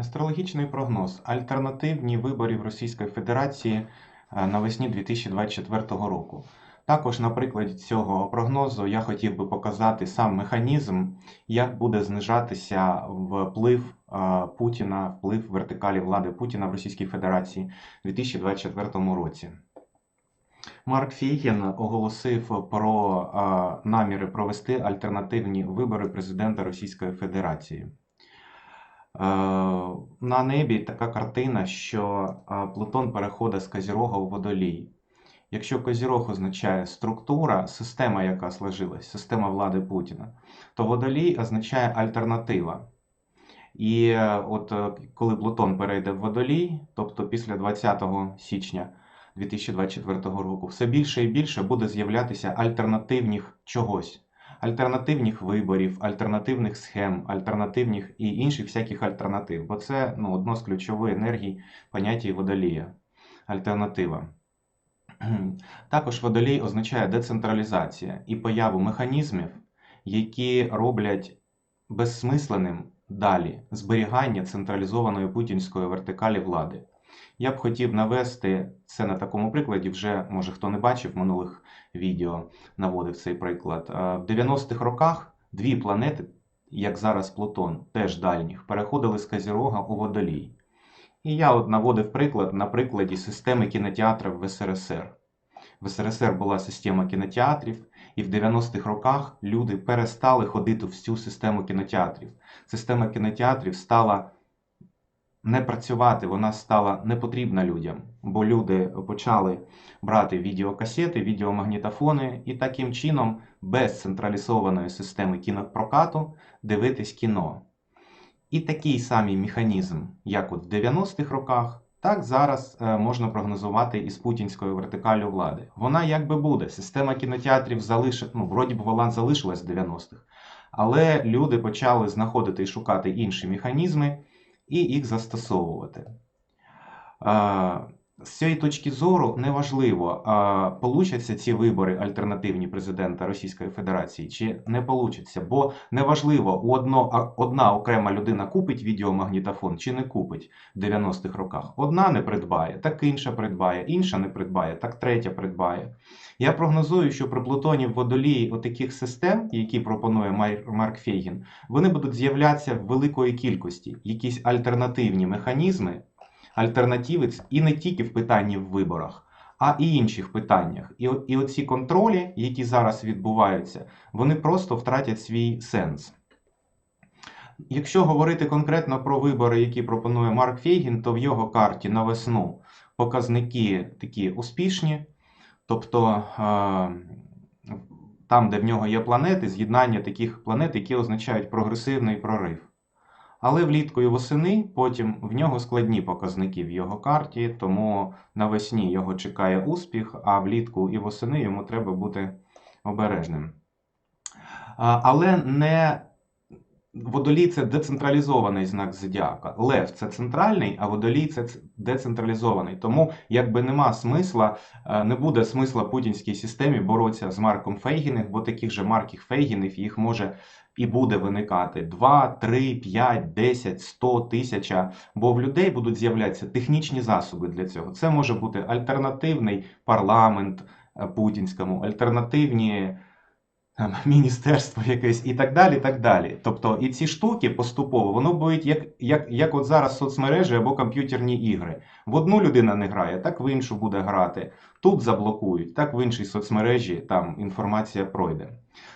Астрологічний прогноз. Альтернативні виборів Російської Федерації е, навесні 2024 року. Також на прикладі цього прогнозу я хотів би показати сам механізм, як буде знижатися вплив е, Путіна, вплив вертикалі влади Путіна в Російській Федерації у 2024 році. Марк Фейгін оголосив про е, наміри провести альтернативні вибори президента Російської Федерації. Е, На небі така картина, що е, Плутон переходить з Козірога у водолій. Якщо Козірог означає структура, система, яка сложилась, система влади Путіна, то водолій означає альтернатива. І е, от коли Плутон перейде в водолій, тобто після 20 січня 2024 року, все більше і більше буде з'являтися альтернативних чогось альтернативних виборів, альтернативних схем, альтернативних і інших всяких альтернатив. Бо це ну, одно з ключових енергій поняття водолія. Альтернатива. Також водолій означає децентралізація і появу механізмів, які роблять безсмисленим далі зберігання централізованої путінської вертикалі влади. Я б хотів навести це на такому прикладі, вже, може хто не бачив минулих відео, наводив цей приклад. Е, В 90-х роках дві планети, як зараз Плутон, теж дальніх, переходили з Козірога у Водолій. І я от наводив приклад на прикладі системи кінотеатрів в СРСР. В СРСР була система кінотеатрів, і в 90-х роках люди перестали ходити в цю систему кінотеатрів. Система кінотеатрів стала не працювати, вона стала непотрібна людям, бо люди почали брати відеокасети, відеомагнітофони і таким чином без централізованої системи кінопрокату дивитись кіно. І такий самий механізм, як от в 90-х роках, так зараз е, можна прогнозувати із путінською вертикалю влади. Вона якби буде. Система кінотеатрів залишить, ну, вроді б вона залишилась в 90-х, але люди почали знаходити і шукати інші механізми і їх застосовувати. З цієї точки зору неважливо, е, получаться ці вибори альтернативні президента Російської Федерації чи не получаться, бо неважливо, у одно, одна окрема людина купить відеомагнітофон чи не купить в 90-х роках. Одна не придбає, так інша придбає, інша не придбає, так третя придбає. Я прогнозую, що при Плутоні водолії отаких систем, які пропонує Марк Фейгін, вони будуть з'являтися в великої кількості, якісь альтернативні механізми, альтернативи і не тільки в питанні в виборах, а і інших питаннях. І, і оці контролі, які зараз відбуваються, вони просто втратять свій сенс. Якщо говорити конкретно про вибори, які пропонує Марк Фейгін, то в його карті на весну показники такі успішні, тобто е, там, де в нього є планети, з'єднання таких планет, які означають прогресивний прорив. Але влітку і восени потім в нього складні показники в його карті, тому навесні його чекає успіх, а влітку і восени йому треба бути обережним. Але не водолій це децентралізований знак зодіака. Лев це центральний, а водолій це децентралізований. Тому якби нема смисла, е, не буде смисла путінській системі боротися з Марком Фейгіним, бо таких же Марків Фейгінів їх може і буде виникати 2, 3, 5, 10, 100, тисяча. Бо в людей будуть з'являтися технічні засоби для цього. Це може бути альтернативний парламент е, путінському, альтернативні там, міністерство якесь і так далі. так далі. Тобто і ці штуки поступово воно будуть як, як, як от зараз соцмережі або комп'ютерні ігри. В одну людина не грає, так в іншу буде грати. Тут заблокують, так в іншій соцмережі там інформація пройде.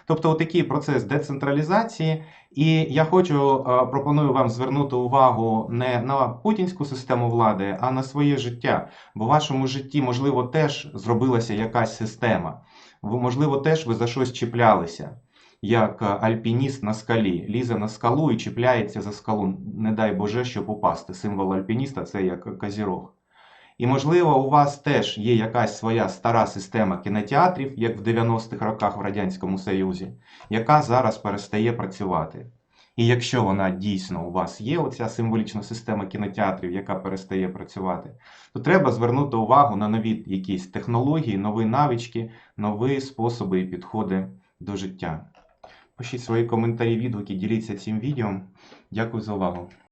Тобто, отакий процес децентралізації. І я хочу е, пропоную вам звернути увагу не на путінську систему влади, а на своє життя. Бо в вашому житті, можливо, теж зробилася якась система. Ви, можливо, теж ви за щось чіплялися, як е, альпініст на скалі. Лізе на скалу і чіпляється за скалу. Не дай Боже, щоб упасти. Символ альпініста це як козірог. І, можливо, у вас теж є якась своя стара система кінотеатрів, як в 90-х роках в Радянському Союзі, яка зараз перестає працювати. І якщо вона дійсно у вас є, оця символічна система кінотеатрів, яка перестає працювати, то треба звернути увагу на нові якісь технології, нові навички, нові способи і підходи до життя. Пишіть свої коментарі, відгуки, діліться цим відео. Дякую за увагу.